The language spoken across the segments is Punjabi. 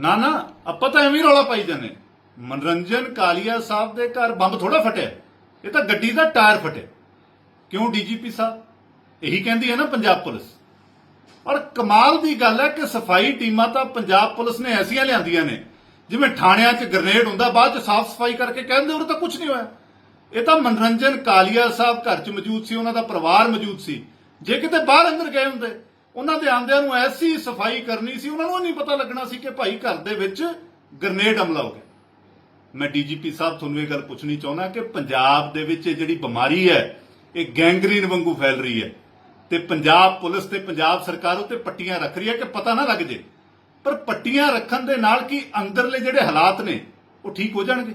ਨਾ ਨਾ, ਆਪਾਂ ਤਾਂ ਐਵੇਂ ਰੌਲਾ ਪਾਈ ਜਾਂਦੇ ਮਨਰੰਜਨ ਕਾਲੀਆ ਸਾਹਿਬ ਦੇ ਘਰ ਬੰਬ ਥੋੜਾ ਫਟਿਆ। ਇਹ ਤਾਂ ਗੱਡੀ ਦਾ ਟਾਇਰ ਫਟਿਆ। ਕਿਉਂ ਡੀਜੀਪੀ ਸਾਹਿਬ? ਇਹੀ ਕਹਿੰਦੀ ਹੈ ਨਾ ਪੰਜਾਬ ਪੁਲਿਸ। ਔਰ ਕਮਾਲ ਦੀ ਗੱਲ ਹੈ ਕਿ ਸਫ਼ਾਈ ਟੀਮਾਂ ਤਾਂ ਪੰਜਾਬ ਪੁਲਿਸ ਨੇ ਐਸੀਆਂ ਲਿਆਂਦੀਆਂ ਨੇ। ਜਿਵੇਂ ਥਾਣਿਆਂ 'ਚ ਗ੍ਰਨੇਡ ਹੁੰਦਾ, ਬਾਅਦ 'ਚ ਸਾਫ਼ ਸਫ਼ਾਈ ਕਰਕੇ ਕਹਿੰਦੇ ਉਹ ਤਾਂ ਕੁਝ ਨਹੀਂ ਹੋਇਆ। ਇਹ ਤਾਂ ਮਨਰੰਜਨ ਕਾਲੀਆ ਸਾਹਿਬ ਘਰ 'ਚ ਮੌਜੂਦ ਸੀ, ਉਹਨਾਂ ਦਾ ਪਰਿਵਾਰ ਮੌਜੂਦ ਸੀ। ਜੇ ਕਿਤੇ ਬਾਹਰ ਅੰਦਰ ਗਏ ਹੁੰਦੇ ਉਹਨਾਂ ਦੇ ਆਂਦਿਆਂ ਨੂੰ ਐਸੀ ਸਫ਼ਾਈ ਕਰਨੀ ਸੀ, ਉਹਨਾਂ ਨੂੰ ਨਹੀਂ ਪਤਾ ਲੱਗਣਾ ਸੀ ਕਿ ਭਾਈ ਘਰ ਦੇ ਵਿੱਚ ਗ੍ਰਨੇਡ ਹਮਲਾ ਹੋ ਗਿਆ। ਮੈਂ ਡੀਜੀਪੀ ਸਾਹਿਬ ਤੁਹਾਨੂੰ ਇਹ ਗੱਲ ਪੁੱਛਣੀ ਚਾਹੁੰਦਾ ਕਿ ਪੰਜਾਬ ਦੇ ਵਿੱਚ ਇਹ ਜਿਹੜੀ ਬਿਮਾਰੀ ਹੈ, ਇਹ ਗੈਂਗਰੀਨ ਵਾਂਗੂ ਫੈਲ ਰਹੀ ਹੈ ਤੇ ਪੰਜਾਬ ਪੁਲਿਸ ਤੇ ਪੰਜਾਬ ਸਰਕਾਰ ਉੱਤੇ ਪੱਟੀਆਂ ਰੱਖ ਰਹੀ ਹੈ ਕਿ ਪਤਾ ਨਾ ਲੱਗ ਜੇ। ਪਰ ਪੱਟੀਆਂ ਰੱਖਣ ਦੇ ਨਾਲ ਕੀ ਅੰਦਰਲੇ ਜਿਹੜੇ ਹਾਲਾਤ ਨੇ, ਉਹ ਠੀਕ ਹੋ ਜਾਣਗੇ?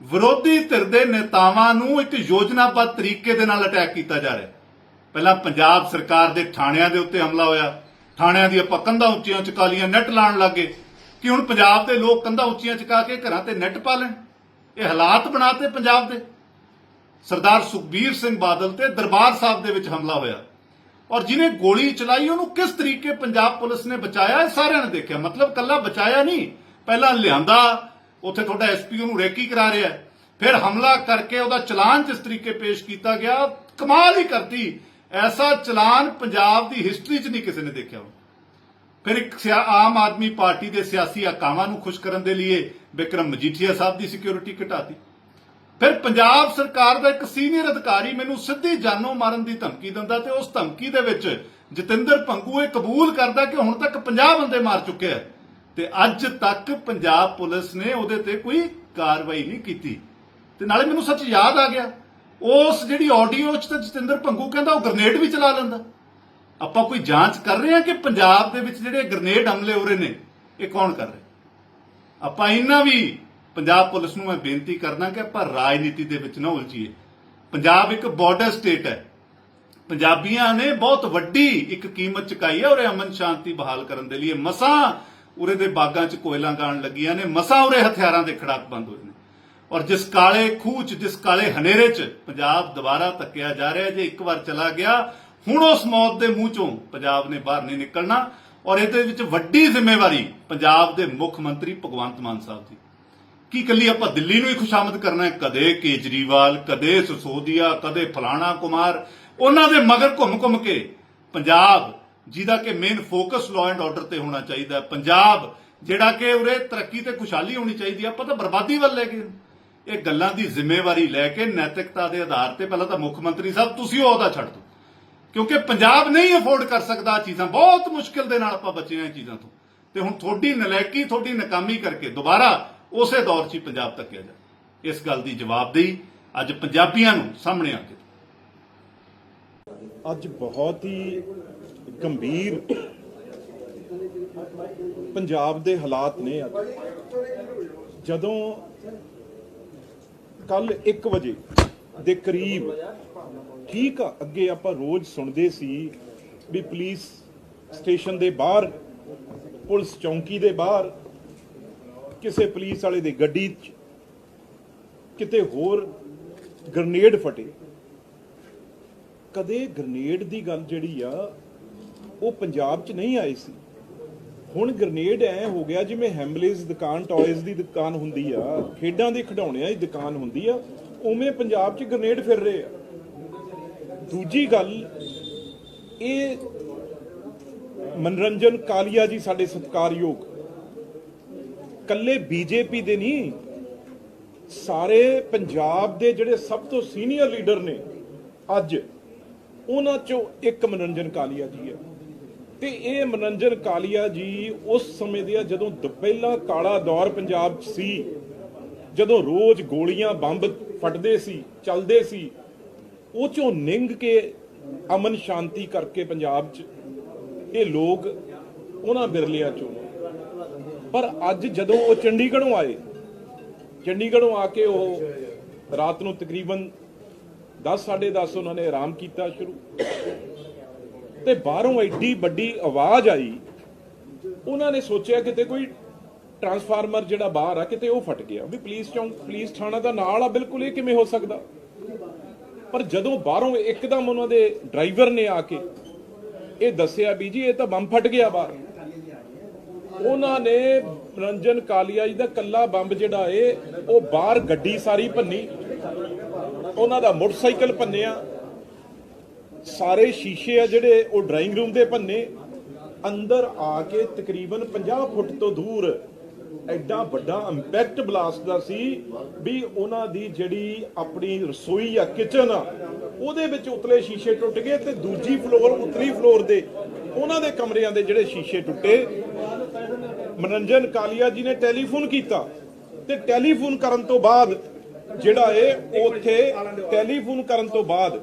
ਵਿਰੋਧੀ ਧਿਰ ਦੇ ਨੇਤਾਵਾਂ ਨੂੰ ਇੱਕ ਯੋਜਨਾਬੱਧ ਤਰੀਕੇ ਦੇ ਨਾਲ ਅਟੈਕ ਕੀਤਾ ਜਾ ਰਿਹਾ। ਹੈ ਪਹਿਲਾਂ ਪੰਜਾਬ ਸਰਕਾਰ ਦੇ ਥਾਣਿਆਂ ਦੇ ਉੱਤੇ ਹਮਲਾ ਹੋਇਆ। ਥਾਣਿਆਂ ਦੀ ਆਪਾਂ ਕੰਧਾਂ ਉੱਚੀਆਂ ਚੁਕਾ ਲੀਆਂ ਨੈਟ ਲਾਣ ਲੱਗੇ। ਕਿ ਹੁਣ ਪੰਜਾਬ ਦੇ ਲੋਕ ਕੰਧਾਂ ਉੱਚੀਆਂ ਚੁਕਾ ਕੇ ਘਰਾਂ ਤੇ ਨੈਟ ਪਾ ਲੈਣ? ਇਹ ਹਾਲਾਤ ਬਣਾਤੇ ਪੰਜਾਬ ਦੇ। ਸਰਦਾਰ ਸੁਖਬੀਰ ਸਿੰਘ ਬਾਦਲ ਤੇ ਦਰਬਾਰ ਸਾਹਿਬ ਦੇ ਵਿੱਚ ਹਮਲਾ ਹੋਇਆ। ਔਰ ਜਿਹਨੇ ਗੋਲੀ ਚਲਾਈ, ਉਹਨੂੰ ਕਿਸ ਤਰੀਕੇ ਪੰਜਾਬ ਪੁਲਿਸ ਨੇ ਬਚਾਇਆ, ਇਹ ਸਾਰਿਆਂ ਨੇ ਦੇਖਿਆ। ਮਤਲਬ ਕੱਲਾ ਬਚਾਇਆ ਨਹੀਂ, ਪਹਿਲਾਂ ਲਿਆਂਦਾ, ਉੱਥੇ ਤੁਹਾਡਾ ਐਸਪੀ ਉਹਨੂੰ ਰੈਕੀ ਕਰਾ ਰਿਹਾ। ਫਿਰ ਹਮਲਾ ਕਰਕੇ ਉਹਦਾ ਚਲਾਨ ਜਿਸ ਤਰੀਕੇ ਪੇਸ਼ ਕੀਤਾ ਗਿਆ, ਕਮਾਲ ਹੀ ਕਰਤੀ। ਐਸਾ ਚਲਾਨ ਪੰਜਾਬ ਦੀ ਹਿਸਟਰੀ 'ਚ ਨਹੀਂ ਕਿਸੇ ਨੇ ਦੇਖਿਆ ਫਿਰ ਇੱਕ ਸਿਆ- ਆਮ ਆਦਮੀ ਪਾਰਟੀ ਦੇ ਸਿਆਸੀ ਆਕਾਵਾਂ ਨੂੰ ਖੁਸ਼ ਕਰਨ ਦੇ ਲਈ ਵਿਕਰਮ ਮਜੀਠੀਆ ਸਾਹਿਬ ਦੀ ਸਿਕਿਉਰਿਟੀ ਘਟਾਤੀ। ਫਿਰ ਪੰਜਾਬ ਸਰਕਾਰ ਦਾ ਇੱਕ ਸੀਨੀਅਰ ਅਧਿਕਾਰੀ ਮੈਨੂੰ ਸਿੱਧੀ ਜਾਨੋਂ ਮਾਰਨ ਦੀ ਧਮਕੀ ਦਿੰਦਾ ਤੇ ਉਸ ਧਮਕੀ ਦੇ ਵਿੱਚ ਜਤਿੰਦਰ ਪੰਗੂ ਇਹ ਕਬੂਲ ਕਰਦਾ ਕਿ ਹੁਣ ਤੱਕ 50 ਬੰਦੇ ਮਾਰ ਚੁੱਕੇ ਆ ਤੇ ਅੱਜ ਤੱਕ ਪੰਜਾਬ ਪੁਲਿਸ ਨੇ ਉਹਦੇ ਤੇ ਕੋਈ ਕਾਰਵਾਈ ਨਹੀਂ ਕੀਤੀ। ਤੇ ਨਾਲੇ ਮੈਨੂੰ ਸੱਚ ਯਾਦ ਆ ਗਿਆ ਉਸ ਜਿਹੜੀ ਆਡੀਓ 'ਚ ਤਾਂ ਜਤਿੰਦਰ ਪੰਗੂ ਕਹਿੰਦਾ ਉਹ ਗ੍ਰਨੇਡ ਵੀ ਚਲਾ ਲੈਂਦਾ। ਆਪਾਂ ਕੋਈ ਜਾਂਚ ਕਰ ਰਹੇ ਹਾਂ ਕਿ ਪੰਜਾਬ ਦੇ ਵਿੱਚ ਜਿਹੜੇ ਗ੍ਰਨੇਡ ਹਮਲੇ ਹੋ ਰਹੇ ਨੇ, ਇਹ ਕੌਣ ਕਰ ਰਿਹਾ? ਆਪਾਂ ਇਹਨਾਂ ਵੀ ਪੰਜਾਬ ਪੁਲਿਸ ਨੂੰ ਮੈਂ ਬੇਨਤੀ ਕਰਦਾ ਕਿ ਆਪਾਂ ਰਾਜਨੀਤੀ ਦੇ ਵਿੱਚ ਨਾ ਉਲਝੀਏ। ਪੰਜਾਬ ਇੱਕ ਬਾਰਡਰ ਸਟੇਟ ਹੈ। ਪੰਜਾਬੀਆਂ ਨੇ ਬਹੁਤ ਵੱਡੀ ਇੱਕ ਕੀਮਤ ਚੁਕਾਈ ਹੈ ਔਰ ਅਮਨ ਸ਼ਾਂਤੀ ਬਹਾਲ ਕਰਨ ਦੇ ਲਈ। ਮਸਾਂ ਉਰੇ ਦੇ ਬਾਗਾਂ 'ਚ ਕੋਇਲਾਂ ਗਾਣ ਲੱਗੀਆਂ ਨੇ, ਮਸਾਂ ਉਰੇ ਹਥਿਆਰਾਂ ਦੇ ਖੜਾਕ ਬੰਦ ਹੋਏ ਨੇ। ਔਰ ਜਿਸ ਕਾਲੇ ਖੂਹ 'ਚ, ਜਿਸ ਕਾਲੇ ਹਨੇਰੇ 'ਚ ਪੰਜਾਬ ਦੁਬਾਰਾ ਤੱਕਿਆ ਜਾ ਰਿਹਾ ਜੇ ਇੱਕ ਵਾਰ ਚਲਾ ਗਿਆ, ਹੁਣ ਉਸ ਮੌਤ ਦੇ ਮੂੰਹ 'ਚੋਂ ਪੰਜਾਬ ਨੇ ਬਾਹਰ ਨਹੀਂ ਨਿਕਲਣਾ। ਔਰ ਇਹਦੇ ਵਿੱਚ ਵੱਡੀ ਜ਼ਿੰਮੇਵਾਰੀ ਪੰਜਾਬ ਦੇ ਮੁੱਖ ਮੰਤਰੀ ਭਗਵੰਤ ਮਾਨ ਸਾਹਿਬ ਦੀ। ਕੀ ਕੱਲੀ ਆਪਾਂ ਦਿੱਲੀ ਨੂੰ ਹੀ ਖੁਸ਼ਾਮਦ ਕਰਨਾ ਹੈ? ਕਦੇ ਕੇਜਰੀਵਾਲ, ਕਦੇ ਸਸੋਦੀਆ, ਕਦੇ ਫਲਾਣਾ ਕੁਮਾਰ, ਉਹਨਾਂ ਦੇ ਮਗਰ ਘੁੰਮ-ਘੁੰਮ ਕੇ ਪੰਜਾਬ, ਜਿਹਦਾ ਕਿ main focus law and order ਤੇ ਹੋਣਾ ਚਾਹੀਦਾ ਪੰਜਾਬ, ਜਿਹੜਾ ਕਿ ਉਰੇ ਤਰੱਕੀ ਤੇ ਖੁਸ਼ਹਾਲੀ ਹੋਣੀ ਚਾਹੀਦੀ ਹੈ, ਆਪਾਂ ਤਾਂ ਬਰਬਾਦੀ ਵੱਲ ਲੈ ਗਏ ਇਹ ਗੱਲਾਂ ਦੀ ਜ਼ਿੰਮੇਵਾਰੀ ਲੈ ਕੇ ਨੈਤਿਕਤਾ ਦੇ ਆਧਾਰ ਤੇ ਪਹਿਲਾਂ ਤਾਂ ਮੁੱਖ ਮੰਤਰੀ ਸਾਹਿਬ, ਤੁਸੀਂ ਉਹ ਅਹੁਦਾ ਛੱਡ ਦਿਓ। ਕਿਉਂਕਿ ਪੰਜਾਬ ਨਹੀਂ ਅਫੋਰਡ ਕਰ ਸਕਦਾ ਚੀਜ਼ਾਂ, ਬਹੁਤ ਮੁਸ਼ਕਿਲ ਦੇ ਨਾਲ ਆਪਾਂ ਬਚੇ ਹਾਂ ਚੀਜ਼ਾਂ ਤੋਂ। ਤੇ ਹੁਣ ਤੁਹਾਡੀ ਨਲੈਕੀ ਤੁਹਾਡੀ ਨਕਾਮੀ ਕਰਕੇ ਦੁਬਾਰਾ ਉਸੇ ਦੌਰ 'ਚ ਹੀ ਪੰਜਾਬ ਤੱਕਿਆ ਜਾ ਇਸ ਗੱਲ ਦੀ ਜਵਾਬਦੇਹੀ ਅੱਜ ਪੰਜਾਬੀਆਂ ਨੂੰ ਸਾਹਮਣੇ ਆ ਕੇ। ਅੱਜ ਬਹੁਤ ਹੀ ਗੰਭੀਰ ਪੰਜਾਬ ਦੇ ਹਾਲਾਤ ਨੇ ਅੱਜ। ਜਦੋਂ ਕੱਲ 1 ਵਜੇ ਦੇ ਕਰੀਬ, ਠੀਕ ਆ, ਅੱਗੇ ਆਪਾਂ ਰੋਜ਼ ਸੁਣਦੇ ਸੀ ਵੀ ਪੁਲਿਸ ਸਟੇਸ਼ਨ ਦੇ ਬਾਹਰ, ਪੁਲਿਸ ਚੌਂਕੀ ਦੇ ਬਾਹਰ, ਕਿਸੇ ਪੁਲਿਸ ਵਾਲੇ ਦੀ ਗੱਡੀ 'ਚ ਕਿਤੇ ਹੋਰ ਗ੍ਰਨੇਡ ਫਟੇ। ਕਦੇ ਗ੍ਰਨੇਡ ਦੀ ਗੱਲ ਜਿਹੜੀ ਆ, ਉਹ ਪੰਜਾਬ 'ਚ ਨਹੀਂ ਆਈ ਸੀ। ਹੁਣ ਗ੍ਰਨੇਡ ਐ ਹੋ ਗਿਆ ਜਿਵੇਂ ਹੈਮਲੇਸ ਦੁਕਾਨ ਟੌਇਜ਼ ਦੀ ਦੁਕਾਨ ਹੁੰਦੀ ਆ, ਖੇਡਾਂ ਦੇ ਖਿਡੌਣਿਆਂ ਦੀ ਦੁਕਾਨ ਹੁੰਦੀ ਆ, ਉਵੇਂ ਪੰਜਾਬ 'ਚ ਗ੍ਰਨੇਡ ਫਿਰ ਰਹੇ ਆ। ਦੂਜੀ ਗੱਲ, ਇਹ ਮਨਰੰਜਨ ਕਾਲੀਆ ਜੀ ਸਾਡੇ ਸਤਿਕਾਰਯੋਗ। ਕੱਲੇ ਬੀਜੇਪੀ ਦੇ ਨਹੀਂ ਸਾਰੇ ਪੰਜਾਬ ਦੇ ਜਿਹੜੇ ਸਭ ਤੋਂ ਸੀਨੀਅਰ ਲੀਡਰ ਨੇ, ਅੱਜ, ਉਹਨਾਂ ਚੋਂ ਇੱਕ ਮਨਰੰਜਨ ਕਾਲੀਆ ਜੀ ਹੈ। ਤੇ ਇਹ ਮਨਰੰਜਨ ਕਾਲੀਆ ਜੀ ਉਸ ਸਮੇਂ ਦੇ ਜਦੋਂ ਦ- ਪਹਿਲਾ ਕਾਲਾ ਦੌਰ ਪੰਜਾਬ 'ਚ ਸੀ, ਜਦੋਂ ਰੋਜ਼ ਗੋਲੀਆਂ ਬੰਬ ਫਟਦੇ ਸੀ, ਚੱਲਦੇ ਸੀ, ਉਹ ਚੋਂ ਨਿੰਗ ਕੇ ਅਮਨ ਸ਼ਾਂਤੀ ਕਰਕੇ ਪੰਜਾਬ 'ਚ ਇਹ ਲੋਕ ਉਹਨਾਂ ਬਿਰਲਿਆਂ ਚੋਂ। ਪਰ ਅੱਜ ਜਦੋਂ ਉਹ ਚੰਡੀਗੜ੍ਹੋਂ ਆਏ, ਚੰਡੀਗੜ੍ਹੋਂ ਆ ਕੇ ਉਹ ਰਾਤ ਨੂੰ ਤਕਰੀਬਨ 10 10:30 ਉਹਨਾਂ ਨੇ ਆਰਾਮ ਕੀਤਾ ਸ਼ੁਰੂ। ਤੇ ਬਾਹਰੋਂ ਐਡੀ ਵੱਡੀ ਆਵਾਜ਼ ਆਈ, ਉਹਨਾਂ ਨੇ ਸੋਚਿਆ ਕਿਤੇ ਕੋਈ ਟਰਾਂਸਫਾਰਮਰ ਜਿਹੜਾ ਬਾਹਰ ਆ, ਕਿਤੇ ਉਹ ਫਟ ਗਿਆ। ਵੀ ਪੁਲਿਸ ਚੌਂਕ, ਪੁਲਿਸ ਥਾਣਾ ਦਾ ਨਾਲ ਆ, ਬਿਲਕੁਲ ਇਹ ਕਿਵੇਂ ਹੋ ਸਕਦਾ? ਪਰ ਜਦੋਂ ਬਾਹਰੋਂ ਇੱਕਦਮ ਉਹਨਾਂ ਦੇ ਡਰਾਈਵਰ ਨੇ ਆ ਕੇ ਇਹ ਦੱਸਿਆ ਵੀ ਜੀ, ਇਹ ਤਾਂ ਬੰਬ ਫਟ ਗਿਆ ਬਾਹਰ। ਉਹਨਾਂ ਨੇ ਰੰਜਨ ਕਾਲੀਆ ਜੀ ਦਾ ਕੱਲਾ ਬੰਬ ਜਿਹੜਾ ਏ, ਉਹ ਬਾਹਰ ਗੱਡੀ ਸਾਰੀ ਭੰਨੀ। ਉਹਨਾਂ ਦਾ ਮੋਟਰਸਾਈਕਲ ਭੰਨਿਆ। ਸਾਰੇ ਸ਼ੀਸ਼ੇ ਆ ਜਿਹੜੇ ਉਹ ਡਰਾਇੰਗ ਰੂਮ ਦੇ ਭੰਨੇ, ਅੰਦਰ ਆ ਕੇ ਤਕਰੀਬਨ 50 ਫੁੱਟ ਤੋਂ ਦੂਰ ਐਡਾ ਵੱਡਾ ਇੰਪੈਕਟ ਬਲਾਸਟ ਦਾ ਸੀ ਵੀ ਉਹਨਾਂ ਦੀ ਜਿਹੜੀ ਆਪਣੀ ਰਸੋਈ ਆ ਕਿਚਨ ਆ, ਉਹਦੇ ਵਿੱਚ ਉਤਲੇ ਸ਼ੀਸ਼ੇ ਟੁੱਟ ਗਏ ਤੇ ਦੂਜੀ ਫਲੋਰ ਉਤਲੀ ਫਲੋਰ ਦੇ ਉਹਨਾਂ ਦੇ ਕਮਰਿਆਂ ਦੇ ਜਿਹੜੇ ਸ਼ੀਸ਼ੇ ਟੁੱਟੇ। ਮਨੋਰੰਜਨ ਕਾਲੀਆ ਜੀ ਨੇ ਟੈਲੀਫੋਨ ਕੀਤਾ ਤੇ ਟੈਲੀਫੋਨ ਕਰਨ ਤੋਂ ਬਾਅਦ ਜਿਹੜਾ ਇਹ ਉੱਥੇ ਟੈਲੀਫੋਨ ਕਰਨ ਤੋਂ ਬਾਅਦ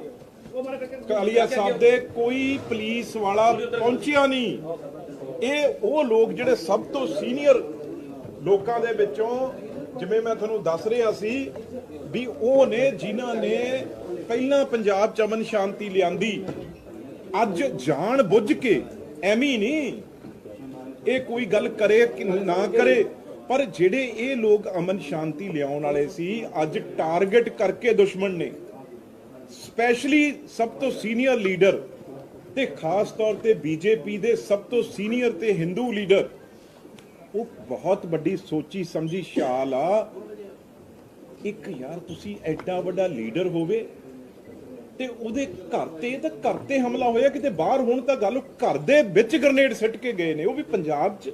ਕਾਲੀਆ ਸਾਹਿਬ ਦੇ ਕੋਈ ਪੁਲਿਸ ਵਾਲਾ ਪਹੁੰਚਿਆ ਨਹੀਂ। ਇਹ ਉਹ ਲੋਕ ਜਿਹੜੇ ਸਭ ਤੋਂ ਸੀਨੀਅਰ ਲੋਕਾਂ ਦੇ ਵਿੱਚੋਂ ਜਿਵੇਂ ਮੈਂ ਤੁਹਾਨੂੰ ਦੱਸ ਰਿਹਾ ਸੀ ਵੀ ਉਹ ਨੇ ਜਿਨ੍ਹਾਂ ਨੇ ਪਹਿਲਾਂ ਪੰਜਾਬ ਚ ਅਮਨ ਸ਼ਾਂਤੀ ਲਿਆਂਦੀ। ਅੱਜ ਜਾਣ ਬੁੱਝ ਕੇ ਐਵੇਂ ਹੀ ਨਹੀਂ। ਇਹ ਕੋਈ ਗੱਲ ਕਰੇ ਕਿ ਨਾ ਕਰੇ, ਪਰ ਜਿਹੜੇ ਇਹ ਲੋਕ ਅਮਨ ਸ਼ਾਂਤੀ ਲਿਆਉਣ ਵਾਲੇ ਸੀ, ਅੱਜ ਟਾਰਗੇਟ ਕਰਕੇ ਦੁਸ਼ਮਣ ਨੇ। ਸਪੈਸ਼ਲੀ ਸਭ ਤੋਂ ਸੀਨੀਅਰ ਲੀਡਰ ਤੇ ਖਾਸ ਤੌਰ ਤੇ ਬੀਜੇਪੀ ਦੇ ਸਭ ਤੋਂ ਸੀਨੀਅਰ ਤੇ ਹਿੰਦੂ ਲੀਡਰ, ਉਹ ਬਹੁਤ ਵੱਡੀ ਸੋਚੀ ਸਮਝੀ ਸ਼ਾਲ ਆ। ਇੱਕ ਯਾਰ, ਤੁਸੀਂ ਐਡਾ ਵੱਡਾ ਲੀਡਰ ਹੋਵੇ ਤੇ ਉਹਦੇ ਘਰ ਤੇ ਤਾਂ ਘਰ ਤੇ ਹਮਲਾ ਹੋਇਆ, ਕਿਤੇ ਬਾਹਰ ਹੋਣ ਤਾਂ ਗੱਲ ਘਰ ਦੇ ਵਿੱਚ ਗ੍ਰਨੇਡ ਸਿੱਟ ਕੇ ਗਏ ਨੇ। ਉਹ ਵੀ ਪੰਜਾਬ 'ਚ।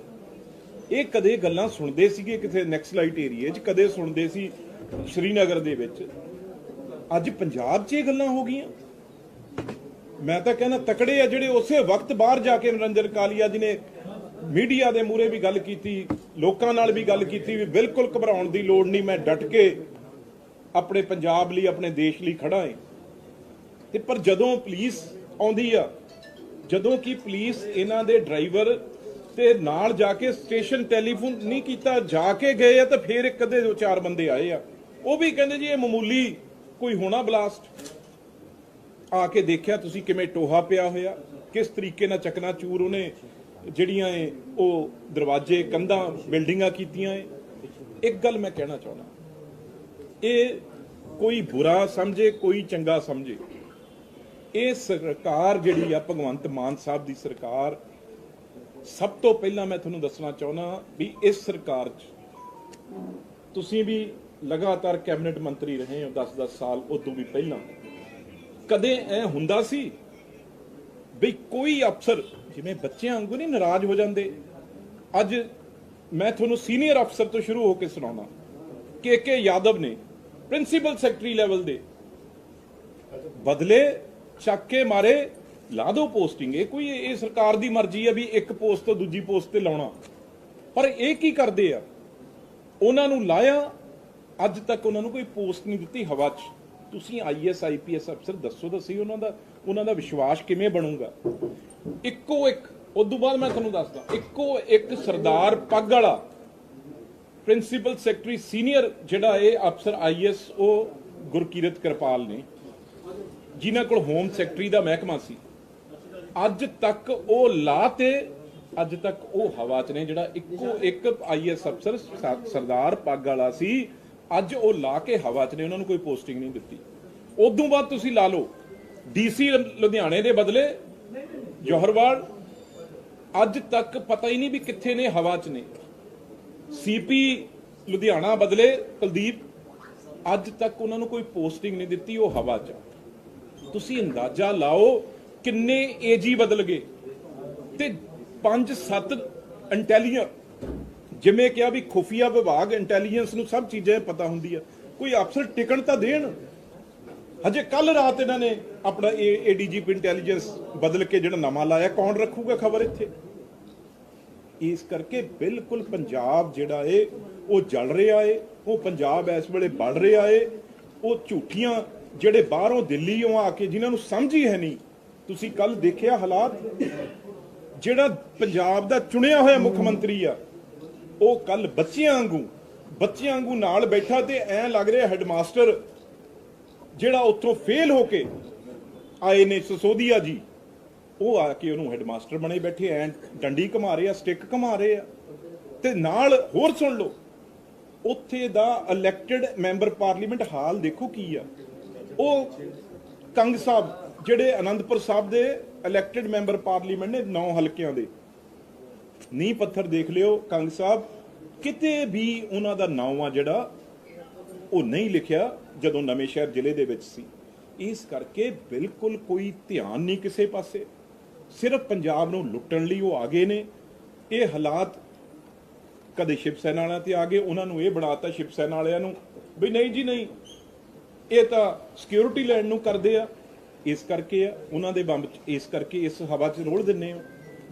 ਇਹ ਕਦੇ ਗੱਲਾਂ ਸੁਣਦੇ ਸੀਗੇ ਕਿਤੇ ਨੈਕਸਲਾਈਟ ਏਰੀਏ 'ਚ, ਕਦੇ ਸੁਣਦੇ ਸੀ ਸ਼੍ਰੀਨਗਰ ਦੇ ਵਿੱਚ। ਅੱਜ ਪੰਜਾਬ 'ਚ ਇਹ ਗੱਲਾਂ ਹੋ ਗਈਆਂ। ਮੈਂ ਤਾਂ ਕਹਿੰਦਾ ਤਕੜੇ ਆ ਜਿਹੜੇ ਉਸੇ ਵਕਤ ਬਾਹਰ ਜਾ ਕੇ ਨਰਿੰਦਰ ਕਾਲੀਆ ਜੀ ਨੇ ਮੀਡੀਆ ਦੇ ਮੂਹਰੇ ਵੀ ਗੱਲ ਕੀਤੀ, ਲੋਕਾਂ ਨਾਲ ਵੀ ਗੱਲ ਕੀਤੀ ਵੀ ਬਿਲਕੁਲ ਘਬਰਾਉਣ ਦੀ ਲੋੜ ਨਹੀਂ, ਮੈਂ ਡਟ ਕੇ ਆਪਣੇ ਪੰਜਾਬ ਲਈ, ਆਪਣੇ ਦੇਸ਼ ਲਈ ਖੜਾ ਹਾਂ ਤੇ ਪਰ ਜਦੋਂ ਪੁਲਿਸ ਆਉਂਦੀ ਆ, ਜਦੋਂ ਕਿ ਪੁਲਿਸ ਇਹਨਾਂ ਦੇ ਡਰਾਈਵਰ ਤੇ ਨਾਲ ਜਾ ਕੇ ਸਟੇਸ਼ਨ ਟੈਲੀਫੋਨ ਨਹੀਂ ਕੀਤਾ, ਜਾ ਕੇ ਗਏ ਆ ਤਾਂ ਫਿਰ ਇੱਕ ਅੱਧੇ ਦੋ ਚਾਰ ਬੰਦੇ ਆਏ ਆ। ਉਹ ਵੀ ਕਹਿੰਦੇ ਜੀ ਇਹ ਮਾਮੂਲੀ ਕੋਈ ਹੋਣਾ ਬਲਾਸਟ? ਆ ਕੇ ਦੇਖਿਆ ਤੁਸੀਂ ਕਿਵੇਂ ਟੋਹਾ ਪਿਆ ਹੋਇਆ? ਕਿਸ ਤਰੀਕੇ ਨਾਲ ਚਕਨਾ ਚੂਰ ਉਹਨੇ? ਜਿਹੜੀਆਂ ਏ ਉਹ ਦਰਵਾਜ਼ੇ, ਕੰਧਾਂ, ਬਿਲਡਿੰਗਾਂ ਕੀਤੀਆਂ ਏ ਇੱਕ ਗੱਲ ਮੈਂ ਕਹਿਣਾ ਚਾਹੁੰਦਾ। ਇਹ ਕੋਈ ਬੁਰਾ ਸਮਝੇ, ਕੋਈ ਚੰਗਾ ਸਮਝੇ। ਇਹ ਸਰਕਾਰ ਜਿਹੜੀ ਆ, ਭਗਵੰਤ ਮਾਨ ਸਾਹਿਬ ਦੀ ਸਰਕਾਰ, ਸਭ ਤੋਂ ਪਹਿਲਾਂ ਮੈਂ ਤੁਹਾਨੂੰ ਦੱਸਣਾ ਚਾਹੁੰਦਾ ਵੀ ਇਸ ਸਰਕਾਰ 'ਚ ਤੁਸੀਂ ਵੀ ਲਗਾਤਾਰ ਕੈਬਨਿਟ ਮੰਤਰੀ ਰਹੇ ਹੋ 10-10 ਸਾਲ, ਉਦੋਂ ਵੀ ਪਹਿਲਾਂ। ਕਦੇ ਐ ਹੁੰਦਾ ਸੀ ਵੀ ਕੋਈ ਅਫਸਰ, ਜਿਵੇਂ ਬੱਚਿਆਂ ਵਾਂਗੂ ਨਹੀਂ ਨਾਰਾਜ਼ ਹੋ ਜਾਂਦੇ? ਅੱਜ ਮੈਂ ਤੁਹਾਨੂੰ ਸੀਨੀਅਰ ਅਫਸਰ ਤੋਂ ਸ਼ੁਰੂ ਹੋ ਕੇ ਸੁਣਾਉਣਾ ਕੇ ਕੇ ਯਾਦਵ ਨੇ ਪ੍ਰਿੰਸੀਪਲ ਸੈਕਟਰੀ ਲੈਵਲ ਦੇ ਬਦਲੇ ਚੱਕ ਕੇ ਮਾਰੇ, ਲਾ ਦੋ ਪੋਸਟਿੰਗ। ਇਹ ਕੋਈ, ਇਹ ਸਰਕਾਰ ਦੀ ਮਰਜ਼ੀ ਹੈ ਵੀ ਇੱਕ ਪੋਸਟ ਤੋਂ ਦੂਜੀ ਪੋਸਟ ਤੇ ਲਾਉਣਾ। ਪਰ ਇਹ ਕੀ ਕਰਦੇ ਆ? ਉਹਨਾਂ ਨੂੰ ਲਾਇਆ ਅੱਜ ਤੱਕ ਉਹਨਾਂ ਨੂੰ ਕੋਈ ਪੋਸਟ ਨਹੀਂ ਦਿੱਤੀ ਹਵਾ 'ਚ। ਤੁਸੀਂ ਆਈਐਸ ਆਈਪੀਐਸ ਅਫਸਰ ਦੱਸੋ ਤਾਂ ਸਹੀ ਉਹਨਾਂ ਦਾ ਉਹਨਾਂ ਦਾ ਵਿਸ਼ਵਾਸ ਕਿਵੇਂ ਬਣੂਗਾ? ਇੱਕੋ ਇੱਕ ਉਦੋਂ ਬਾਅਦ ਮੈਂ ਤੁਹਾਨੂੰ ਦੱਸਦਾ, ਇੱਕੋ ਇੱਕ ਸਰਦਾਰ ਪੱਗ ਵਾਲਾ, ਪ੍ਰਿੰਸੀਪਲ ਸੈਕਟਰੀ ਸੀਨੀਅਰ, ਜਿਹੜਾ ਇਹ ਅਫਸਰ ਆਈਐਸ ਉਹ ਗੁਰਕੀਰਤ ਕਿਰਪਾਲ ਨੇ। ਜਿਨ੍ਹਾਂ ਕੋਲ ਹੋਮ ਸੈਕਟਰੀ ਦਾ ਮਹਿਕਮਾ ਸੀ। ਅੱਜ ਤੱਕ ਉਹ ਲਾ ਤੇ, ਅੱਜ ਤੱਕ ਉਹ ਹਵਾ 'ਚ ਨੇ, ਜਿਹੜਾ ਇੱਕੋ ਇੱਕ ਆਈਐਸ ਅਫਸਰ ਸਰਦਾਰ ਪੱਗ ਵਾਲਾ ਸੀ। ਅੱਜ ਉਹ ਲਾ ਕੇ ਹਵਾ 'ਚ ਨੇ, ਉਹਨਾਂ ਨੂੰ ਕੋਈ ਪੋਸਟਿੰਗ ਨਹੀਂ ਦਿੱਤੀ। ਉਦੋਂ ਬਾਅਦ ਤੁਸੀਂ ਲਾ ਲਓ ਡੀਸੀ ਲੁਧਿਆਣੇ ਦੇ ਬਦਲੇ ਜੋਹਰਵਾਲ, ਅੱਜ ਤੱਕ ਪਤਾ ਹੀ ਨਹੀਂ ਵੀ ਕਿੱਥੇ ਨੇ ਹਵਾ 'ਚ ਨੇ। ਸੀਪੀ ਲੁਧਿਆਣਾ ਬਦਲੇ ਕੁਲਦੀਪ, ਅੱਜ ਤੱਕ ਉਹਨਾਂ ਨੂੰ ਕੋਈ ਪੋਸਟਿੰਗ ਨਹੀਂ ਦਿੱਤੀ ਉਹ ਹਵਾ 'ਚ। ਤੁਸੀਂ ਅੰਦਾਜ਼ਾ ਲਾਓ ਕਿੰਨੇ ਏਜੀ ਬਦਲ ਗਏ। ਤੇ 5-7 ਇੰਟੈਲੀਜੈਂਟ ਜਿਵੇਂ ਕਿਹਾ ਵੀ ਖੁਫੀਆ ਵਿਭਾਗ ਇੰਟੈਲੀਜੈਂਸ ਨੂੰ ਸਭ ਚੀਜ਼ਾਂ ਪਤਾ ਹੁੰਦੀ ਆ। ਕੋਈ ਅਫਸਰ ਟਿਕਣ ਤਾਂ ਦੇਣ। ਹਜੇ ਕੱਲ ਰਾਤ ਇਹਨਾਂ ਨੇ ਆਪਣਾ ਏਡੀਜੀਪੀ ਇੰਟੈਲੀਜੈਂਸ ਬਦਲ ਕੇ ਜਿਹੜਾ ਨਵਾਂ ਲਾਇਆ, ਕੌਣ ਰੱਖੂਗਾ ਖਬਰ ਇੱਥੇ? ਇਸ ਕਰਕੇ ਬਿਲਕੁਲ ਪੰਜਾਬ ਜਿਹੜਾ ਏ, ਉਹ ਜਲ ਰਿਹਾ ਏ, ਉਹ ਪੰਜਾਬ ਇਸ ਵੇਲੇ ਵੱਧ ਰਿਹਾ ਏ। ਉਹ ਝੂਠੀਆਂ ਜਿਹੜੇ ਬਾਹਰੋਂ ਦਿੱਲੀੋਂ ਆ ਕੇ ਜਿਨ੍ਹਾਂ ਨੂੰ ਸਮਝ ਹੀ ਹੈ ਨਹੀਂ, ਤੁਸੀਂ ਕੱਲ ਦੇਖਿਆ ਹਾਲਾਤ? ਜਿਹੜਾ ਪੰਜਾਬ ਦਾ ਚੁਣਿਆ ਹੋਇਆ ਮੁੱਖ ਮੰਤਰੀ ਆ ਉਹ ਕੱਲ ਬੱਚਿਆਂ ਵਾਂਗੂ ਬੱਚਿਆਂ ਵਾਂਗੂ ਨਾਲ ਬੈਠਾ ਤੇ ਐ ਲੱਗ ਰਿਹਾ ਹੈਡਮਾਸਟਰ, ਜਿਹੜਾ ਉੱਥੋਂ ਫੇਲ ਹੋ ਕੇ ਆਏ ਨੇ ਸਸੋਦੀਆ ਜੀ। ਉਹ ਆ ਕੇ ਉਹਨੂੰ ਹੈਡਮਾਸਟਰ ਬਣੇ ਬੈਠੇ, ਐ ਡੰਡੀ ਘਮਾ ਰਹੇ ਆ, ਸਟਿੱਕ ਘਮਾ ਰਹੇ ਆ। ਤੇ ਨਾਲ ਹੋਰ ਸੁਣ ਲਓ, ਉੱਥੇ ਦਾ ਇਲੈਕਟਿਡ ਮੈਂਬਰ ਪਾਰਲੀਮੈਂਟ ਹਾਲ ਦੇਖੋ ਕੀ ਆ। ਉਹ ਕੰਗ ਸਾਹਿਬ, ਜਿਹੜੇ ਅਨੰਦਪੁਰ ਸਾਹਿਬ ਦੇ ਇਲੈਕਟਿਡ ਮੈਂਬਰ ਪਾਰਲੀਮੈਂਟ ਨੇ 9 ਹਲਕਿਆਂ ਦੇ। ਨੀਂਹ ਪੱਥਰ ਦੇਖ ਲਿਓ, ਕੰਗ ਸਾਹਿਬ। ਕਿਤੇ ਵੀ ਉਹਨਾਂ ਦਾ ਨਾਮ ਆ ਜਿਹੜਾ, ਉਹ ਨਹੀਂ ਲਿਖਿਆ ਜਦੋਂ ਨਵੇਂ ਸ਼ਹਿਰ ਜ਼ਿਲ੍ਹੇ ਦੇ ਵਿੱਚ ਸੀ। ਇਸ ਕਰਕੇ ਬਿਲਕੁਲ ਕੋਈ ਧਿਆਨ ਨਹੀਂ ਕਿਸੇ ਪਾਸੇ। ਸਿਰਫ ਪੰਜਾਬ ਨੂੰ ਲੁੱਟਣ ਲਈ ਉਹ ਆ ਗਏ ਨੇ। ਇਹ ਹਾਲਾਤ ਕਦੇ ਸ਼ਿਵ ਸੈਨਾ ਵਾਲਿਆਂ ਤੇ ਆ ਗਏ, ਉਹਨਾਂ ਨੂੰ ਇਹ ਬਣਾਤਾ ਸ਼ਿਵ ਸੈਨਾ ਵਾਲਿਆਂ ਨੂੰ ਵੀ ਨਹੀਂ ਜੀ ਨਹੀਂ, ਇਹ ਤਾਂ ਸਿਕਿਉਰਿਟੀ ਲੈਣ ਨੂੰ ਕਰਦੇ ਆ। ਇਸ ਕਰਕੇ ਆ, ਉਹਨਾਂ ਦੇ ਬੰਬ ਇਸ ਕਰਕੇ ਇਸ ਹਵਾ 'ਚ ਰੋਲ ਦਿੰਨੇ ਹੋ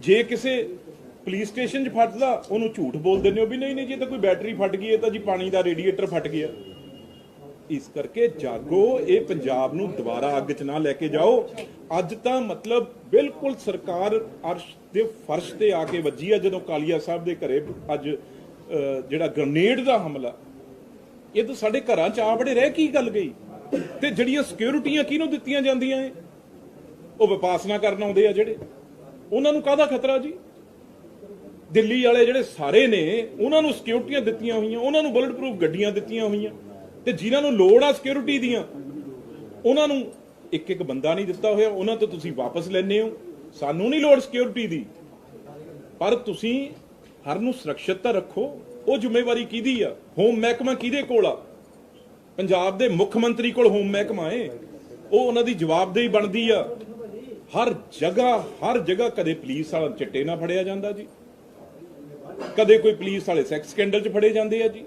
ਜੇ ਕਿਸੇ ਪੁਲਿਸ ਸਟੇਸ਼ਨ 'ਚ ਫਟਦਾ ਉਹਨੂੰ ਝੂਠ ਬੋਲ ਦਿੰਦੇ ਹੋ ਵੀ ਨਹੀਂ ਨਹੀਂ ਜੀ, ਇਹ ਤਾਂ ਕੋਈ ਬੈਟਰੀ ਫਟ ਗਈ, ਇਹ ਤਾਂ ਜੀ ਪਾਣੀ ਦਾ ਰੇਡੀਏਟਰ ਫਟ ਗਿਆ। ਇਸ ਕਰਕੇ ਜਾਗੋ, ਇਹ ਪੰਜਾਬ ਨੂੰ ਦੁਬਾਰਾ ਅੱਗ 'ਚ ਨਾ ਲੈ ਕੇ ਜਾਓ। ਅੱਜ ਤਾਂ ਮਤਲਬ ਬਿਲਕੁਲ ਸਰਕਾਰ ਅਰਸ਼ ਦੇ ਫਰਸ਼ ਤੇ ਆ ਕੇ ਵੱਜੀ ਆ, ਜਦੋਂ ਕਾਲੀਆ ਸਾਹਿਬ ਦੇ ਘਰੇ ਅੱਜ ਜਿਹੜਾ ਗ੍ਰਨੇਡ ਦਾ ਹਮਲਾ। ਇਹ ਤਾਂ ਸਾਡੇ ਘਰਾਂ 'ਚ ਆ ਬੜੇ ਰਹਿ, ਕੀ ਗੱਲ ਗਈ? ਤੇ ਜਿਹੜੀਆਂ ਸਿਕਿਉਰਿਟੀਆਂ ਕਿਹਨੂੰ ਦਿੱਤੀਆਂ ਜਾਂਦੀਆਂ ਏ ਉਹ ਵਿਪਾਸਨਾ ਕਰਨ ਆਉਂਦੇ ਆ ਜਿਹੜੇ। ਉਹਨਾਂ ਨੂੰ ਕਾਹਦਾ ਖਤਰਾ ਜੀ? ਦਿੱਲੀ ਵਾਲੇ ਜਿਹੜੇ ਸਾਰੇ ਨੇ, ਉਹਨਾਂ ਨੂੰ ਸਿਕਿਉਰਿਟੀਆਂ ਦਿੱਤੀਆਂ ਹੋਈਆਂ, ਉਹਨਾਂ ਨੂੰ ਬੁਲਟ ਪ੍ਰੂਫ ਗੱਡੀਆਂ ਦਿੱਤੀਆਂ ਹੋਈਆਂ ਤੇ ਜਿਨ੍ਹਾਂ ਨੂੰ ਲੋੜ ਆ ਸਿਕਿਉਰਿਟੀ ਦੀਆਂ, ਉਹਨਾਂ ਨੂੰ ਇੱਕ ਇੱਕ ਬੰਦਾ ਨਹੀਂ ਦਿੱਤਾ ਹੋਇਆ, ਉਹਨਾਂ ਤੋਂ ਤੁਸੀਂ ਵਾਪਸ ਲੈਣੇ ਹੋ। ਸਾਨੂੰ ਨਹੀਂ ਲੋੜ ਸਿਕਿਉਰਿਟੀ ਦੀ। ਪਰ ਤੁਸੀਂ ਹਰ ਨੂੰ ਸੁਰੱਖਿਅਤ ਤਾਂ ਰੱਖੋ, ਉਹ ਜ਼ਿੰਮੇਵਾਰੀ ਕਿਹਦੀ ਆ? ਹੋਮ ਮਹਿਕਮਾ ਕਿਹਦੇ ਕੋਲ ਆ? ਪੰਜਾਬ ਦੇ ਮੁੱਖ ਮੰਤਰੀ ਕੋਲ ਹੋਮ ਮਹਿਕਮਾ ਏ। ਉਹ ਉਹਨਾਂ ਦੀ ਜਵਾਬਦੇਹੀ ਬਣਦੀ ਆ। ਹਰ ਜਗ੍ਹਾ ਹਰ ਜਗ੍ਹਾ ਕਦੇ ਪੁਲਿਸ ਵਾਲਾ ਚਿੱਟੇ ਨਾ ਫੜਿਆ ਜਾਂਦਾ ਜੀ। ਕਦੇ ਕੋਈ ਪੁਲਿਸ ਵਾਲੇ ਸੈਕਸ ਸਕੈਂਡਲ 'ਚ ਫੜੇ ਜਾਂਦੇ ਆ ਜੀ?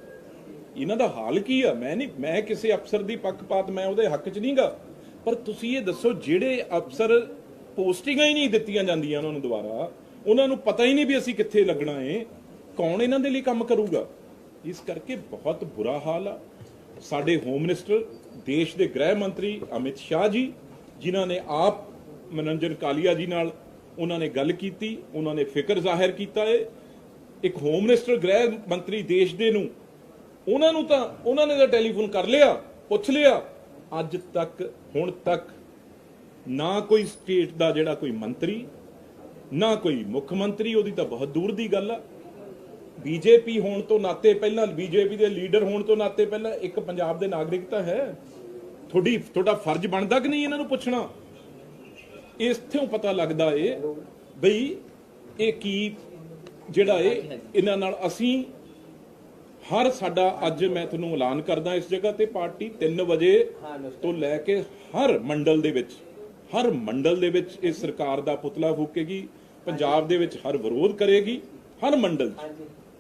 ਇਹਨਾਂ ਦਾ ਹਾਲ ਕੀ ਆ? ਮੈਂ ਨਹੀਂ, ਮੈਂ ਕਿਸੇ ਅਫਸਰ ਦੀ ਪੱਖਪਾਤ, ਮੈਂ ਉਹਦੇ ਹੱਕ 'ਚ ਨਹੀਂਗਾ। ਪਰ ਤੁਸੀਂ ਇਹ ਦੱਸੋ, ਜਿਹੜੇ ਅਫਸਰ ਪੋਸਟਿੰਗਾਂ ਹੀ ਨਹੀਂ ਦਿੱਤੀਆਂ ਜਾਂਦੀਆਂ ਉਹਨਾਂ ਨੂੰ ਦੁਬਾਰਾ, ਉਹਨਾਂ ਨੂੰ ਪਤਾ ਹੀ ਨਹੀਂ ਵੀ ਅਸੀਂ ਕਿੱਥੇ ਲੱਗਣਾ ਏ। ਕੌਣ ਇਹਨਾਂ ਦੇ ਲਈ ਕੰਮ ਕਰੂਗਾ? ਇਸ ਕਰਕੇ ਬਹੁਤ ਬੁਰਾ ਹਾਲ ਆ। ਸਾਡੇ ਹੋਮ ਮਿਨਿਸਟਰ ਦੇਸ਼ ਦੇ ਗ੍ਰਹਿ ਮੰਤਰੀ ਅਮਿਤ ਸ਼ਾਹ ਜੀ, ਜਿਨ੍ਹਾਂ ਨੇ ਆਪ ਮਨੋਰੰਜਨ ਕਾਲੀਆ ਜੀ ਨਾਲ ਉਹਨਾਂ ਨੇ ਗੱਲ ਕੀਤੀ, ਉਹਨਾਂ ਨੇ ਫਿਕਰ ਜ਼ਾਹਿਰ ਕੀਤਾ ਏ। ਇੱਕ ਹੋਮ ਮਿਨਿਸਟਰ ਗ੍ਰਹਿ ਮੰਤਰੀ ਦੇਸ਼ ਦੇ ਨੂੰ। ਉਹਨਾਂ ਨੂੰ ਤਾਂ, ਉਹਨਾਂ ਨੇ ਤਾਂ ਟੈਲੀਫੋਨ ਕਰ ਲਿਆ, ਪੁੱਛ ਲਿਆ। ਅੱਜ ਤੱਕ, ਹੁਣ ਤੱਕ ਨਾ ਕੋਈ ਸਟੇਟ ਦਾ ਜਿਹੜਾ ਕੋਈ ਮੰਤਰੀ, ਨਾ ਕੋਈ ਮੁੱਖ ਮੰਤਰੀ, ਉਹਦੀ ਤਾਂ ਬਹੁਤ ਦੂਰ ਦੀ ਗੱਲ ਆ। ਬੀਜੇਪੀ ਹੋਣ ਤੋਂ ਨਾਤੇ ਪਹਿਲਾਂ, ਬੀਜੇਪੀ ਦੇ ਲੀਡਰ ਹੋਣ ਤੋਂ ਨਾਤੇ ਪਹਿਲਾਂ ਇੱਕ ਪੰਜਾਬ ਦੇ ਨਾਗਰਿਕ ਤਾਂ ਹੈ। ਤੁਹਾਡੀ, ਤੁਹਾਡਾ ਫਰਜ਼ ਬਣਦਾ ਕਿ ਨਹੀਂ ਇਹਨਾਂ ਨੂੰ ਪੁੱਛਣਾ? ਇਸਥੋਂ ਪਤਾ ਲੱਗਦਾ ਏ ਬਈ ਇਹ ਕੀ ਜਿਹੜਾ ਏ ਇਹਨਾਂ ਨਾਲ ਅਸੀਂ ਹਰ ਸਾਡਾ ਅੱਜ ਮੈਂ ਤੁਹਾਨੂੰ ਐਲਾਨ ਕਰਦਾ ਇਸ ਜਗ੍ਹਾ ਤੇ ਪਾਰਟੀ 3 ਵਜੇ ਤੋਂ ਲੈ ਕੇ ਹਰ ਮੰਡਲ ਦੇ ਵਿੱਚ ਹਰ ਮੰਡਲ ਦੇ ਵਿੱਚ ਇਹ ਸਰਕਾਰ ਦਾ ਪੁਤਲਾ ਫੂਕੇਗੀ ਪੰਜਾਬ ਦੇ ਵਿੱਚ ਹਰ ਵਿਰੋਧ ਕਰੇਗੀ ਹਰ ਮੰਡਲ 'ਚ।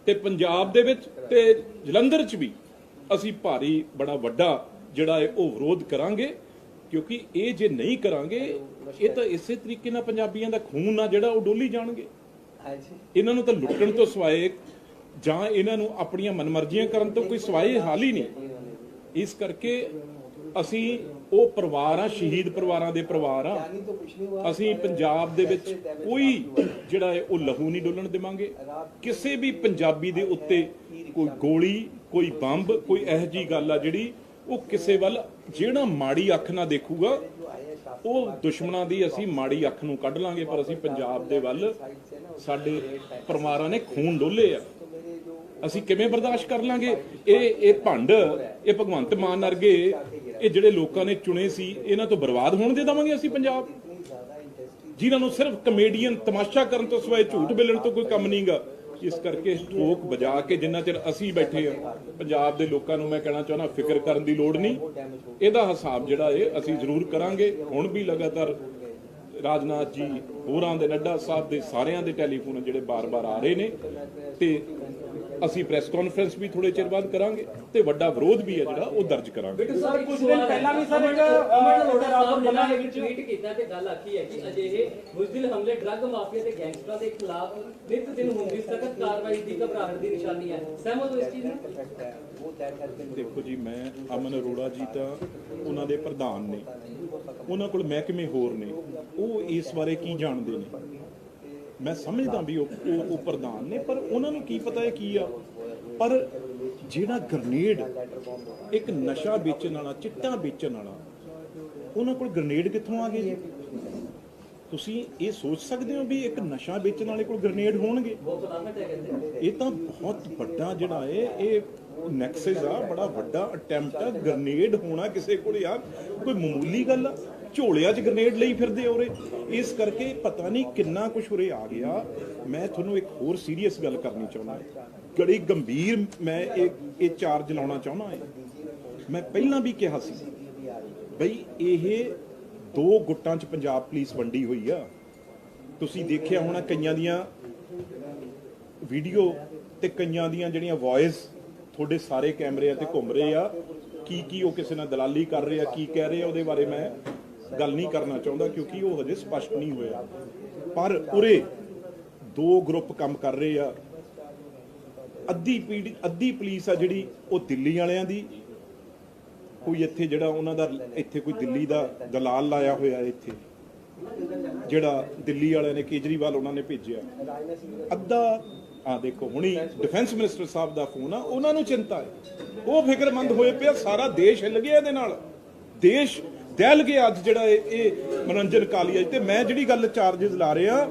ਤੇ ਪੰਜਾਬ ਦੇ ਵਿੱਚ ਤੇ ਜਲੰਧਰ 'ਚ ਵੀ ਅਸੀਂ ਭਾਰੀ ਬੜਾ ਵੱਡਾ ਜਿਹੜਾ ਹੈ ਉਹ ਵਿਰੋਧ ਕਰਾਂਗੇ ਕਿਉਂਕਿ ਇਹ ਜੇ ਨਹੀਂ ਕਰਾਂਗੇ ਇਹ ਤਾਂ ਇਸੇ ਤਰੀਕੇ ਨਾਲ ਪੰਜਾਬੀਆਂ ਦਾ ਖੂਨ ਆ ਜਿਹੜਾ ਉਹ ਡੋਲੀ ਜਾਣਗੇ। ਇਹਨਾਂ ਨੂੰ ਤਾਂ ਲੁੱਟਣ ਤੋਂ ਸਿਵਾਏ ਜਾਂ ਇਹਨਾਂ ਨੂੰ ਆਪਣੀਆਂ ਮਨਮਰਜ਼ੀਆਂ ਕਰਨ ਤੋਂ ਕੋਈ ਸਿਵਾਏ ਹਾਲ ਹੀ ਨਹੀਂ। ਇਸ ਕਰਕੇ ਅਸੀਂ ਉਹ ਪਰਿਵਾਰ ਆ ਸ਼ਹੀਦ ਪਰਿਵਾਰਾਂ ਦੇ ਪਰਿਵਾਰ ਆ ਅਸੀਂ ਪੰਜਾਬ ਦੇ ਵਿੱਚ ਕੋਈ ਜਿਹੜਾ ਹੈ ਉਹ ਲਹੂ ਨਹੀਂ ਡੋਲਣ ਦੇਵਾਂਗੇ। ਕਿਸੇ ਵੀ ਪੰਜਾਬੀ ਦੇ ਉੱਤੇ ਕੋਈ ਗੋਲੀ ਕੋਈ ਬੰਬ ਕੋਈ ਇਹੋ ਜੀ ਗੱਲ ਆ ਜਿਹੜੀ ਉਹ ਕਿਸੇ ਵੱਲ ਜਿਹੜਾ ਮਾੜੀ ਅੱਖ ਨਾਲ ਦੇਖੂਗਾ ਉਹ ਦੁਸ਼ਮਣਾਂ ਦੀ ਅਸੀਂ ਮਾੜੀ ਅੱਖ ਨੂੰ ਕੱਢ ਲਾਂਗੇ, ਪਰ ਅਸੀਂ ਪੰਜਾਬ ਦੇ ਵੱਲ ਸਾਡੇ ਪਰਿਵਾਰਾਂ ਨੇ ਖੂਨ ਡੋਲੇ ਆ। ਅਸੀਂ ਕਿਵੇਂ ਬਰਦਾਸ਼ਤ ਕਰ ਲਾਂਗੇ? ਇਹ ਇਹ ਭੰਡ, ਇਹ ਭਗਵੰਤ ਮਾਨ ਵਰਗੇ, ਇਹ ਜਿਹੜੇ ਲੋਕਾਂ ਨੇ ਚੁਣੇ ਸੀ, ਇਹਨਾਂ ਤੋਂ ਬਰਬਾਦ ਹੋਣ ਦੇ ਦੇਵਾਂਗੇ ਅਸੀਂ ਪੰਜਾਬ। ਜਿਨ੍ਹਾਂ ਨੂੰ ਸਿਰਫ ਕਮੇਡੀਅਨ ਤਮਾਸ਼ਾ ਕਰਨ ਤੋਂ ਸਿਵਾਏ ਝੂਠ ਬੋਲਣ ਤੋਂ ਕੋਈ ਕੰਮ ਨਹੀਂਗਾ ਇਸ ਕਰਕੇ ਠੋਕ ਵਜਾ ਕੇ ਜਿੰਨਾ ਚਿਰ ਅਸੀਂ ਬੈਠੇ ਆ ਪੰਜਾਬ ਦੇ ਲੋਕਾਂ ਨੂੰ ਮੈਂ ਕਹਿਣਾ ਚਾਹੁੰਦਾ, ਫਿਕਰ ਕਰਨ ਦੀ ਲੋੜ ਨਹੀਂ। ਇਹਦਾ ਹਿਸਾਬ ਜਿਹੜਾ ਏ ਅਸੀਂ ਜ਼ਰੂਰ ਕਰਾਂਗੇ। ਹੁਣ ਵੀ ਲਗਾਤਾਰ ਰਾਜਨਾਥ ਜੀ ਹੋਰਾਂ ਦੇ ਨੱਡਾ ਸਾਹਿਬ ਦੇ ਸਾਰਿਆਂ ਦੇ ਟੈਲੀਫੋਨ ਜਿਹੜੇ ਬਾਰ-ਬਾਰ ਆ ਰਹੇ ਨੇ ਤੇ ਅਸੀਂ ਪ੍ਰੈਸ ਕਾਨਫਰੰਸ ਵੀ ਥੋੜੇ ਚਿਰ ਬਾਅਦ ਕਰਾਂਗੇ ਤੇ ਵੱਡਾ ਵਿਰੋਧ ਵੀ ਹੈ ਜਿਹੜਾ ਉਹ ਦਰਜ ਕਰਾਂਗੇ। ਸਰ ਕੁਝ ਦਿਨ ਪਹਿਲਾਂ ਵੀ ਸਰ ਇੱਕ ਰਾਜਪੁਰ ਬੰਨਾ ਦੇ ਵਿੱਚ ਟਵੀਟ ਕੀਤਾ ਤੇ ਗੱਲ ਆਖੀ ਹੈ ਕਿ ਅਜਿਹੇ ਬੁਜ਼ਦਿਲ ਹਮਲੇ ਡਰੱਗ ਮਾਫੀਆ ਤੇ ਗੈਂਗਸਟਰਾਂ ਦੇ ਖਿਲਾਫ ਨਿਤ ਦਿਨ ਹੁੰਦੀ ਸਖਤ ਕਾਰਵਾਈ ਦੀ ਘਬਰਾਹਟ ਦੀ ਨਿਸ਼ਾਨੀ ਹੈ। ਸਹਿਮਤ ਹੋ ਇਸ ਚੀਜ਼ ਨਾਲ ਦੇਖੋ ਜੀ, ਮੈਂ ਅਮਨ ਅਰੋੜਾ ਜੀ ਤਾਂ ਉਹਨਾਂ ਦੇ ਪ੍ਰਧਾਨ ਨੇ। ਉਹਨਾਂ ਕੋਲ ਮਹਿਕਮੇ ਹੋਰ ਨੇ। ਉਹ ਇਸ ਬਾਰੇ ਕੀ ਜਾਣਦੇ ਨੇ? ਮੈਂ ਸਮਝਦਾ ਵੀ ਉਹ ਉਹ- ਪ੍ਰਧਾਨ ਨੇ, ਪਰ ਉਹਨਾਂ ਨੂੰ ਕੀ ਪਤਾ ਹੈ ਕੀ ਆ? ਪਰ ਜਿਹੜਾ ਗ੍ਰਨੇਡ ਇੱਕ ਨਸ਼ਾ ਵੇਚਣ ਵਾਲਾ, ਚਿੱਟਾ ਵੇਚਣ ਵਾਲਾ, ਉਹਨਾਂ ਕੋਲ ਗ੍ਰਨੇਡ ਕਿੱਥੋਂ ਆ ਗਏ ਜੀ? ਤੁਸੀਂ ਇਹ ਸੋਚ ਸਕਦੇ ਹੋ ਵੀ ਇੱਕ ਨਸ਼ਾ ਵੇਚਣ ਵਾਲੇ ਕੋਲ ਗ੍ਰਨੇਡ ਹੋਣਗੇ? ਇਹ ਤਾਂ ਬਹੁਤ ਵੱਡਾ ਜਿਹੜਾ ਹੈ, ਇਹ ਨੈਕਸਸ ਆ, ਬੜਾ ਵੱਡਾ ਅਟੈਂਪਟ ਆ ਗ੍ਰਨੇਡ ਹੋਣਾ ਕਿਸੇ ਕੋਲ ਯਾਰ। ਕੋਈ ਮਾਮੂਲੀ ਗੱਲ ਆ, ਝੋਲਿਆਂ 'ਚ ਗ੍ਰਨੇਡ ਲਈ ਫਿਰਦੇ ਔਰੇ ਇਸ ਕਰਕੇ ਪਤਾ ਨਹੀਂ ਕਿੰਨਾ ਕੁਝ ਉਰੇ ਆ ਗਿਆ। ਮੈਂ ਤੁਹਾਨੂੰ ਇੱਕ ਹੋਰ ਸੀਰੀਅਸ ਗੱਲ ਕਰਨੀ ਚਾਹੁੰਦਾ ਬੜੀ ਗੰਭੀਰ ਮੈਂ ਇਹ ਇਹ ਚਾਰਜ ਲਾਉਣਾ ਚਾਹੁੰਦਾ ਹਾਂ। ਮੈਂ ਪਹਿਲਾਂ ਵੀ ਕਿਹਾ ਸੀ, ਬਈ ਇਹ ਦੋ ਗੁੱਟਾਂ 'ਚ ਪੰਜਾਬ ਪੁਲਿਸ ਵੰਡੀ ਹੋਈ ਆ। ਤੁਸੀਂ ਦੇਖਿਆ ਹੋਣਾ ਕਈਆਂ ਦੀਆਂ ਵੀਡੀਓ ਤੇ ਕਈਆਂ ਦੀਆਂ ਜਿਹੜੀਆਂ ਵੌਇਸ ਤੁਹਾਡੇ ਸਾਰੇ ਕੈਮਰਿਆਂ ਤੇ ਘੁੰਮ ਰਹੇ ਆ। ਕੀ ਕੀ ਉਹ ਕਿਸੇ ਨਾਲ ਦਲਾਲੀ ਕਰ ਰਹੇ ਆ, ਕੀ ਕਹਿ ਰਹੇ ਆ, ਉਹਦੇ ਬਾਰੇ ਮੈਂ ਗੱਲ ਨਹੀਂ ਕਰਨਾ ਚਾਹੁੰਦਾ ਕਿਉਂਕਿ ਉਹ ਹਜੇ ਸਪਸ਼ਟ ਨਹੀਂ ਹੋਇਆ। ਪਰ ਉਰੇ ਦੋ ਗਰੁੱਪ ਕੰਮ ਕਰ ਰਹੇ ਆ। ਅੱਧੀ ਪੀੜੀ, ਅੱਧੀ ਪੁਲਿਸ ਆ ਜਿਹੜੀ ਉਹ ਦਿੱਲੀ ਵਾਲਿਆਂ ਦੀ। ਕੋਈ ਇੱਥੇ ਜਿਹੜਾ ਉਹਨਾਂ ਦਾ, ਇੱਥੇ ਕੋਈ ਦਿੱਲੀ ਦਾ ਦਲਾਲ ਲਾਇਆ ਹੋਇਆ ਇੱਥੇ। ਜਿਹੜਾ ਦਿੱਲੀ ਵਾਲਿਆਂ ਨੇ ਕੇਜਰੀਵਾਲ ਉਹਨਾਂ ਨੇ ਭੇਜਿਆ। ਅੱਧਾ ਆ ਦੇਖੋ, ਹੁਣੀ ਡਿਫੈਂਸ ਮਿਨਿਸਟਰ ਸਾਹਿਬ ਦਾ ਫੋਨ ਆ, ਉਹਨਾਂ ਨੂੰ ਚਿੰਤਾ ਹੈ। ਉਹ ਫਿਕਰਮੰਦ ਹੋਏ ਪਿਆ, ਸਾਰਾ ਦੇਸ਼ ਹਿੱਲ ਗਿਆ ਇਹਦੇ ਨਾਲ। ਦੇਸ਼ ਦਹਿਲ ਗਿਆ ਅੱਜ ਜਿਹੜਾ ਇਹ ਮਨੋਰੰਜਨ ਕਾਲੀਆ ਤੇ ਮੈਂ ਜਿਹੜੀ ਗੱਲ ਚਾਰजेस ਲਾ ਰਿਹਾ